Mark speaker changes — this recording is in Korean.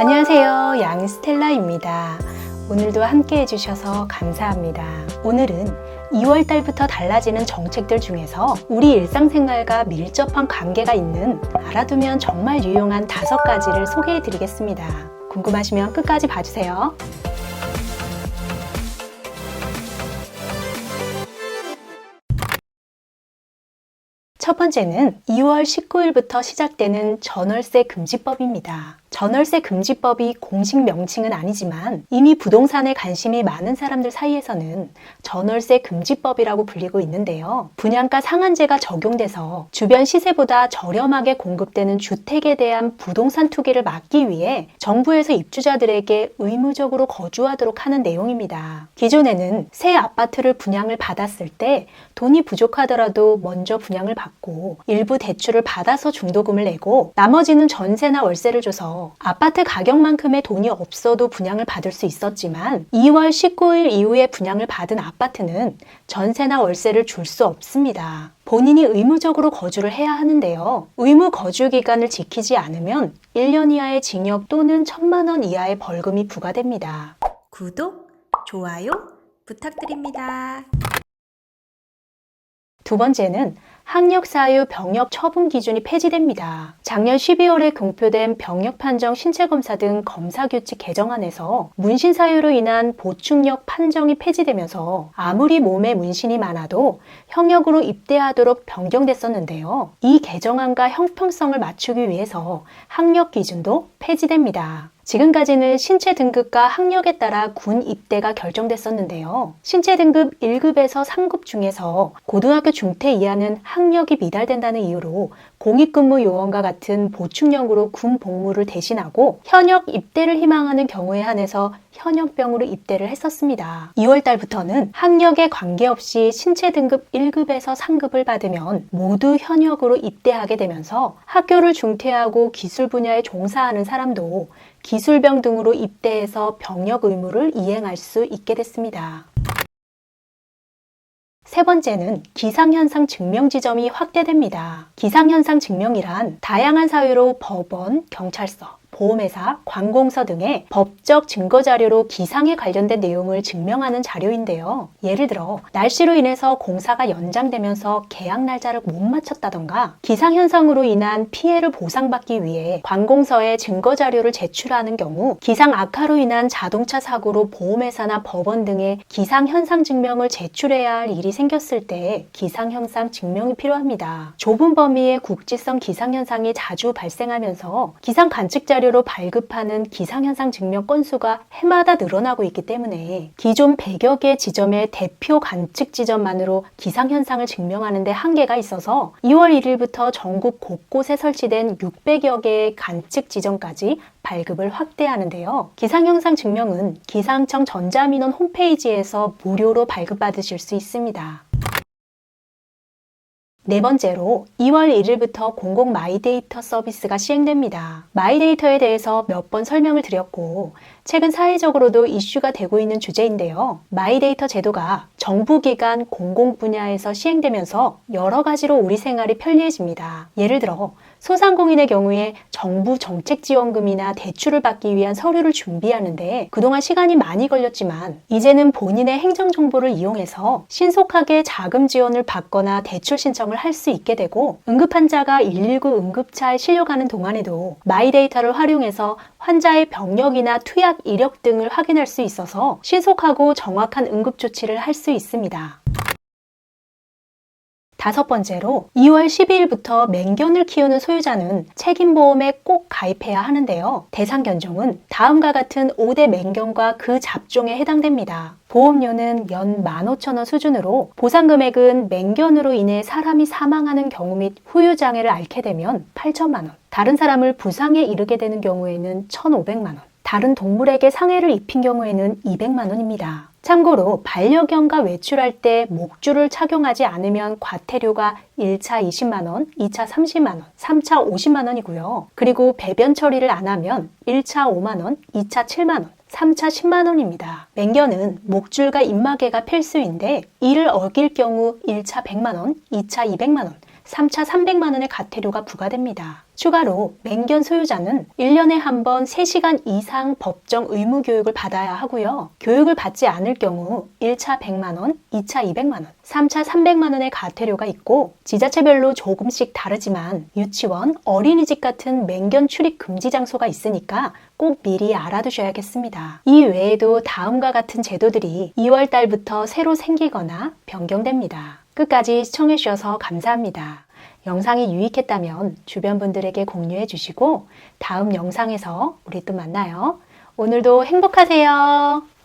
Speaker 1: 안녕하세요. 양스텔라입니다. 오늘도 함께 해주셔서 감사합니다. 오늘은 2월 달부터 달라지는 정책들 중에서 우리 일상생활과 밀접한 관계가 있는 알아두면 정말 유용한 다섯 가지를 소개해 드리겠습니다. 궁금하시면 끝까지 봐주세요. 첫 번째는 2월 19일부터 시작되는 전월세 금지법입니다. 전월세 금지법이 공식 명칭은 아니지만 이미 부동산에 관심이 많은 사람들 사이에서는 전월세 금지법이라고 불리고 있는데요. 분양가 상한제가 적용돼서 주변 시세보다 저렴하게 공급되는 주택에 대한 부동산 투기를 막기 위해 정부에서 입주자들에게 의무적으로 거주하도록 하는 내용입니다. 기존에는 새 아파트를 분양을 받았을 때 돈이 부족하더라도 먼저 분양을 받고 일부 대출을 받아서 중도금을 내고 나머지는 전세나 월세를 줘서 아파트 가격만큼의 돈이 없어도 분양을 받을 수 있었지만 2월 19일 이후에 분양을 받은 아파트는 전세나 월세를 줄 수 없습니다. 본인이 의무적으로 거주를 해야 하는데요. 의무 거주 기간을 지키지 않으면 1년 이하의 징역 또는 1천만 원 이하의 벌금이 부과됩니다.
Speaker 2: 구독, 좋아요 부탁드립니다.
Speaker 1: 두 번째는 학력 사유 병역 처분 기준이 폐지됩니다. 작년 12월에 공표된 병역 판정 신체 검사 등 검사 규칙 개정안에서 문신 사유로 인한 보충력 판정이 폐지되면서 아무리 몸에 문신이 많아도 형역으로 입대하도록 변경됐었는데요. 이 개정안과 형평성을 맞추기 위해서 학력 기준도 폐지됩니다. 지금까지는 신체 등급과 학력에 따라 군 입대가 결정됐었는데요. 신체 등급 1급에서 3급 중에서 고등학교 중퇴 이하는 학력이 미달된다는 이유로 공익근무 요원과 같은 보충력으로 군 복무를 대신하고 현역 입대를 희망하는 경우에 한해서 현역병으로 입대를 했었습니다. 2월 달부터는 학력에 관계없이 신체 등급 1급에서 3급을 받으면 모두 현역으로 입대하게 되면서 학교를 중퇴하고 기술 분야에 종사하는 사람도 기술병 등으로 입대해서 병역 의무를 이행할 수 있게 됐습니다. 세 번째는 기상현상 증명 지점이 확대됩니다. 기상현상 증명이란 다양한 사유로 법원, 경찰서, 보험회사, 관공서 등의 법적 증거 자료로 기상에 관련된 내용을 증명하는 자료인데요. 예를 들어 날씨로 인해서 공사가 연장되면서 계약 날짜를 못 맞췄다던가 기상 현상으로 인한 피해를 보상받기 위해 관공서에 증거 자료를 제출하는 경우 기상 악화로 인한 자동차 사고로 보험회사나 법원 등의 기상 현상 증명을 제출해야 할 일이 생겼을 때 기상 현상 증명이 필요합니다. 좁은 범위의 국지성 기상 현상이 자주 발생하면서 기상 관측 자료 자료로 발급하는 기상현상 증명 건수가 해마다 늘어나고 있기 때문에 기존 100여 개 지점의 대표 관측 지점만으로 기상현상을 증명하는 데 한계가 있어서 2월 1일부터 전국 곳곳에 설치된 600여 개의 관측 지점까지 발급을 확대하는데요. 기상현상 증명은 기상청 전자민원 홈페이지에서 무료로 발급받으실 수 있습니다. 네 번째로 2월 1일부터 공공 마이데이터 서비스가 시행됩니다. 마이데이터에 대해서 몇 번 설명을 드렸고 최근 사회적으로도 이슈가 되고 있는 주제인데요. 마이데이터 제도가 정부기관 공공 분야에서 시행되면서 여러 가지로 우리 생활이 편리해집니다. 예를 들어 소상공인의 경우에 정부 정책 지원금이나 대출을 받기 위한 서류를 준비하는데 그동안 시간이 많이 걸렸지만 이제는 본인의 행정 정보를 이용해서 신속하게 자금 지원을 받거나 대출 신청 을 할 수 있게 되고 응급환자가 119 응급차에 실려가는 동안에도 마이데이터를 활용해서 환자의 병력이나 투약 이력 등을 확인할 수 있어서 신속하고 정확한 응급조치를 할 수 있습니다. 다섯 번째로 2월 12일부터 맹견을 키우는 소유자는 책임보험에 꼭 가입해야 하는데요. 대상 견종은 다음과 같은 5대 맹견과 그 잡종에 해당됩니다. 보험료는 연 15,000원 수준으로 보상금액은 맹견으로 인해 사람이 사망하는 경우 및 후유장애를 앓게 되면 8천만 원, 다른 사람을 부상에 이르게 되는 경우에는 1,500만 원, 다른 동물에게 상해를 입힌 경우에는 200만 원입니다. 참고로 반려견과 외출할 때 목줄을 착용하지 않으면 과태료가 1차 20만원, 2차 30만원, 3차 50만원이고요. 그리고 배변 처리를 안 하면 1차 5만원, 2차 7만원, 3차 10만원입니다. 맹견은 목줄과 입마개가 필수인데 이를 어길 경우 1차 100만원, 2차 200만원, 3차 300만원의 과태료가 부과됩니다. 추가로 맹견 소유자는 1년에 한 번 3시간 이상 법정 의무 교육을 받아야 하고요. 교육을 받지 않을 경우 1차 100만원, 2차 200만원, 3차 300만원의 가태료가 있고 지자체별로 조금씩 다르지만 유치원, 어린이집 같은 맹견 출입 금지 장소가 있으니까 꼭 미리 알아두셔야겠습니다. 이 외에도 다음과 같은 제도들이 2월 달부터 새로 생기거나 변경됩니다. 끝까지 시청해주셔서 감사합니다. 영상이 유익했다면 주변 분들에게 공유해 주시고 다음 영상에서 우리 또 만나요. 오늘도 행복하세요.